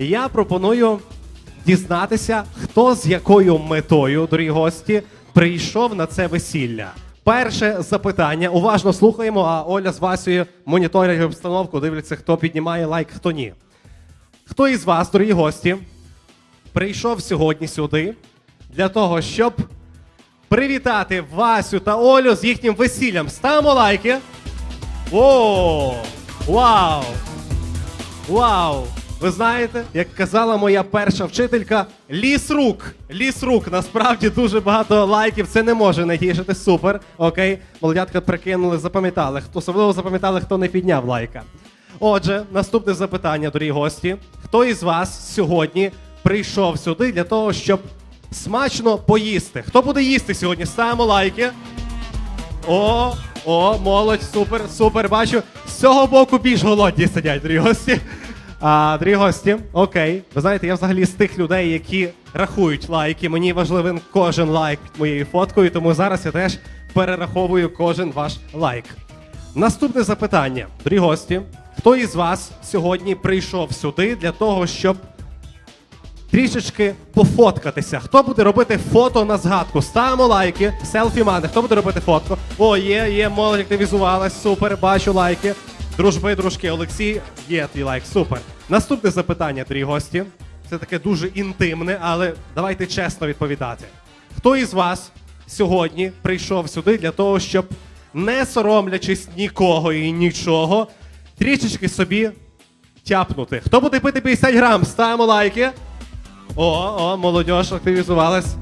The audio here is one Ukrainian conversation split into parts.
Я пропоную дізнатися, хто з якою метою, дорогі гості, прийшов на це весілля. Перше запитання. Уважно слухаємо, а Оля з Васею моніторять обстановку, дивляться, хто піднімає лайк, хто ні. Хто із вас, дорогі гості, прийшов сьогодні сюди для того, щоб привітати Васю та Олю з їхнім весіллям? Ставимо лайки. О, вау! Вау! Ви знаєте, як казала моя перша вчителька, ліс рук. Ліс рук. Насправді дуже багато лайків. Це не може не тішити. Супер. Окей. Молодятка прикинули, запам'ятали. Хто особливо запам'ятали, хто не підняв лайка. Отже, наступне запитання, дорогі гості. Хто із вас сьогодні прийшов сюди для того, щоб смачно поїсти? Хто буде їсти сьогодні? Ставимо лайки. О, о, молодь, супер, супер. Бачу. З цього боку більш голодні сидять, дорогі гості. А, дорогі гості, окей. Ви знаєте, я взагалі з тих людей, які рахують лайки. Мені важливий кожен лайк моєю фоткою, тому зараз я теж перераховую кожен ваш лайк. Наступне запитання, дорогі гості. Хто із вас сьогодні прийшов сюди для того, щоб трішечки пофоткатися. Хто буде робити фото на згадку? Ставимо лайки, селфі мани. Хто буде робити фотку? О, є, є, молодь активізувалась, супер, бачу лайки. Дружби, дружки, Олексій, є твій лайк, супер. Наступне запитання, дорогі гості. Це таке дуже інтимне, але давайте чесно відповідати. Хто із вас сьогодні прийшов сюди для того, щоб, не соромлячись нікого і нічого, трішечки собі тяпнути? Хто буде пити 50 грам? Ставимо лайки. О, о, молодь активізувалась.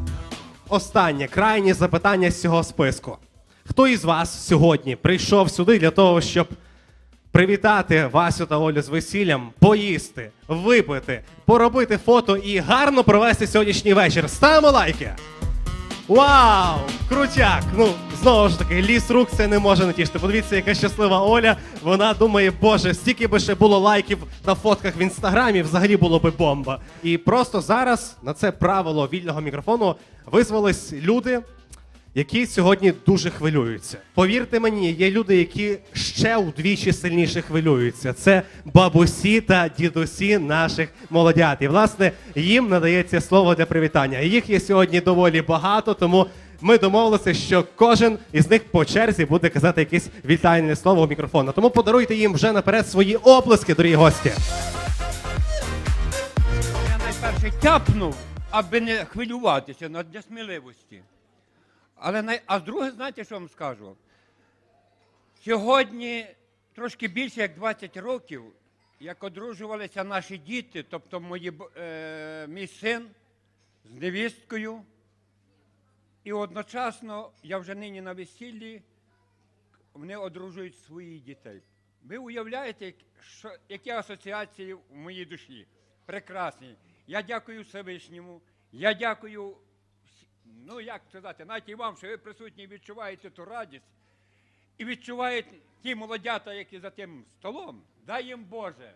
Останнє, крайнє запитання з цього списку. Хто із вас сьогодні прийшов сюди для того, щоб привітати Васю та Олю з весіллям, поїсти, випити, поробити фото і гарно провести сьогоднішній вечір? Ставимо лайки! Вау! Крутяк! Ну, знову ж таки, ліс рук це не може не тішити. Подивіться, яка щаслива Оля. Вона думає, боже, стільки би ще було лайків на фотках в інстаграмі, взагалі було би бомба. І просто зараз на це правило вільного мікрофону визвались люди, які сьогодні дуже хвилюються. Повірте мені, є люди, які ще удвічі сильніше хвилюються. Це бабусі та дідусі наших молодят. І власне їм надається слово для привітання. Їх є сьогодні доволі багато, тому ми домовилися, що кожен із них по черзі буде казати якесь вітальне слово в мікрофон. Тому подаруйте їм вже наперед свої оплески, дорогі гості. Я найперше тяпнув, аби не хвилюватися на- для сміливості. Але най... А друге, знаєте, що вам скажу? Сьогодні трошки більше як 20 років, як одружувалися наші діти, тобто мої, е, мій син з невісткою. І одночасно я вже нині на весіллі, вони одружують своїх дітей. Ви уявляєте, що, які асоціації в моїй душі? Прекрасні. Я дякую Всевишньому, я дякую, ну як сказати, навіть і вам, що ви присутні відчуваєте ту радість і відчувають ті молодята, які за тим столом. Дай їм Боже,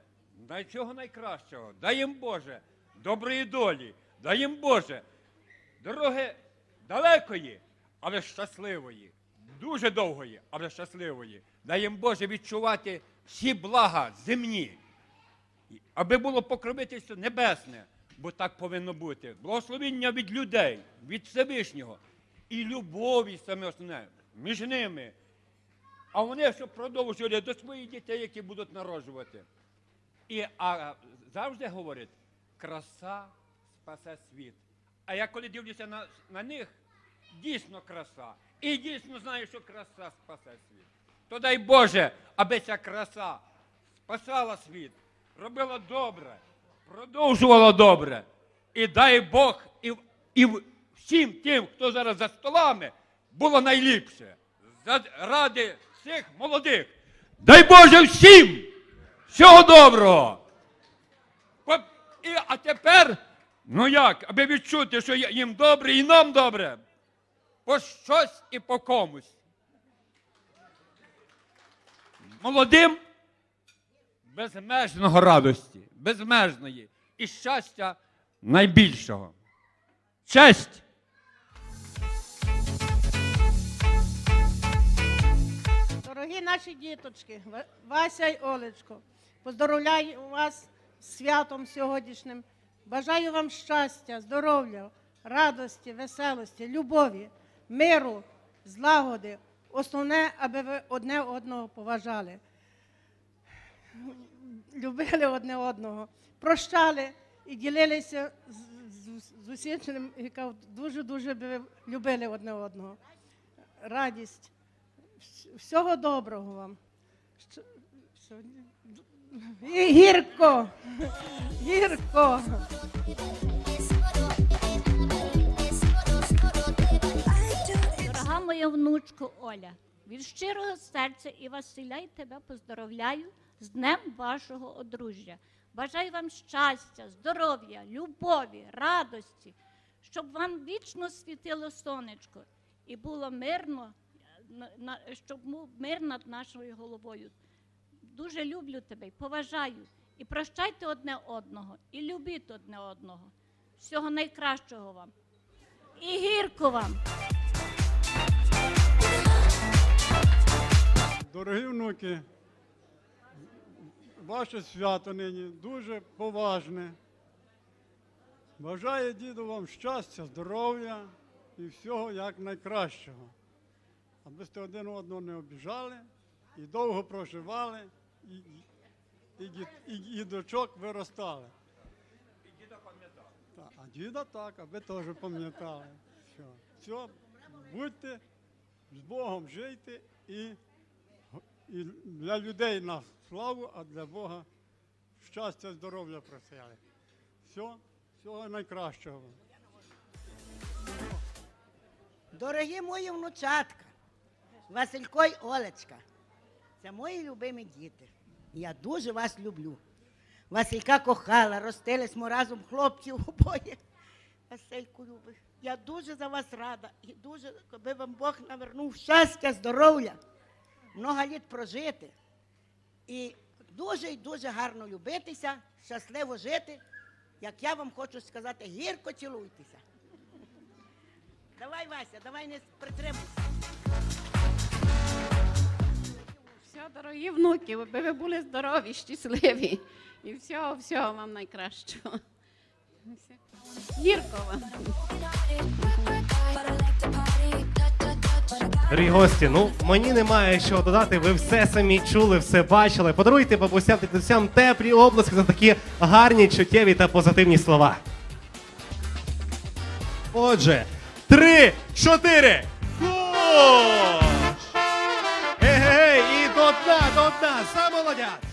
цього найкращого, дай їм Боже, доброї долі, дай їм Боже, дороги далекої, але щасливої, дуже довгої, але щасливої. Дай їм Боже відчувати всі блага земні, аби було покровительство небесне, бо так повинно бути. Благословіння від людей, від Всевишнього і любові саме основне між ними. А вони щоб продовжували до своїх дітей, які будуть народжувати. І а завжди говорять, краса спасе світ. А я коли дивлюся на, на них, дійсно краса. І дійсно знаю, що краса спасе світ. То дай Боже, аби ця краса спасала світ, робила добре, продовжувала добре. І дай Бог і, і всім тим, хто зараз за столами, було найліпше. Ради всіх молодих. Дай Боже всім! Всього доброго! І, а тепер, ну як, аби відчути, що їм добре і нам добре, по щось і по комусь. Молодим безмежного радості, безмежної і щастя найбільшого. Честь! Дорогі наші діточки, Вася й Олечко, поздоровляю вас святом сьогоднішнім. Бажаю вам щастя, здоров'я, радості, веселості, любові, миру, злагоди. Основне, аби ви одне одного поважали. Любили одне одного, прощали і ділилися з, усім, яка дуже-дуже любили одне одного. Радість. Всього доброго вам. І гірко. Гірко. Дорога моя внучко Оля, від щирого серця і Василя й тебе поздоровляю з днем вашого одружжя. Бажаю вам щастя, здоров'я, любові, радості, щоб вам вічно світило сонечко і було мирно, щоб мир над нашою головою. Дуже люблю тебе поважаю. І прощайте одне одного, і любіть одне одного. Всього найкращого вам. І гірко вам. Дорогі внуки, ваше свято нині дуже поважне. Бажаю діду вам щастя, здоров'я і всього як найкращого. Аби сте один одного не обіжали і довго проживали, і, і, і, і, і дочок виростали. І діда пам'ятали. А діда так, аби теж пам'ятали. Все. Все, будьте з Богом жийте і і для людей на славу, а для Бога щастя, здоров'я просили. Все, всього найкращого. Дорогі мої внучатка, Василько й Олечка, це мої любимі діти. Я дуже вас люблю. Василька кохала, ростились ми разом хлопців обоє. Васильку любить. Я дуже за вас рада і дуже, аби вам Бог навернув щастя, здоров'я, много літ прожити. І дуже і дуже гарно любитися, щасливо жити. Як я вам хочу сказати, гірко цілуйтеся. Давай, Вася, давай не притримуйся. Все, дорогі внуки, аби ви були здорові, щасливі. І всього, всього вам найкращого. Гірко вам. Дорогі гості, ну мені немає що додати. Ви все самі чули, все бачили. Подаруйте бабусям та дідусям теплі обласки за такі гарні, чуттєві та позитивні слова. Отже, три, чотири. Егей, і до дна, до дна, за молодят!